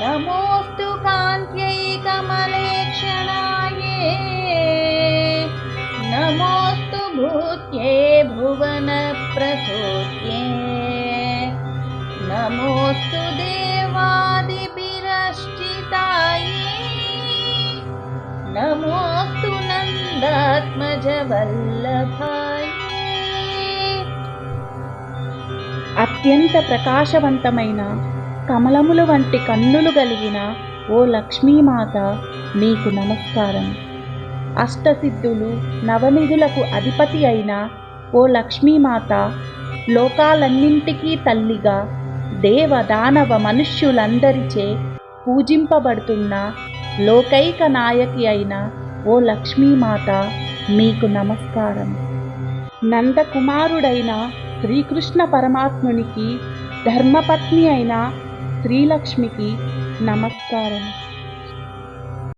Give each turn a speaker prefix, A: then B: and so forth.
A: नमोऽस्तु कान्त्यै कमलेक्षणाये नमोऽस्तु भूत्यै भुवनप्रसूत्ये नमोऽस्तु देवादिभिरश्चिताये नमोऽस्तु नन्दात्मजवल्लभाय
B: అత్యంత ప్రకాశవంతమైన కమలముల వంటి కన్నులు కలిగిన ఓ లక్ష్మీమాత నీకు నమస్కారం. అష్టసిద్ధులు నవనిధులకు అధిపతి అయిన ఓ లక్ష్మీమాత లోకాలన్నింటికీ తల్లిగా దేవ దానవ మనుష్యులందరిచే పూజింపబడుతున్న లోకైక నాయకి అయిన ఓ లక్ష్మీమాత మీకు నమస్కారం. నందకుమారుడైన శ్రీకృష్ణ పరమాత్మునికి ధర్మపత్ని అయిన శ్రీలక్ష్మికి నమస్కారం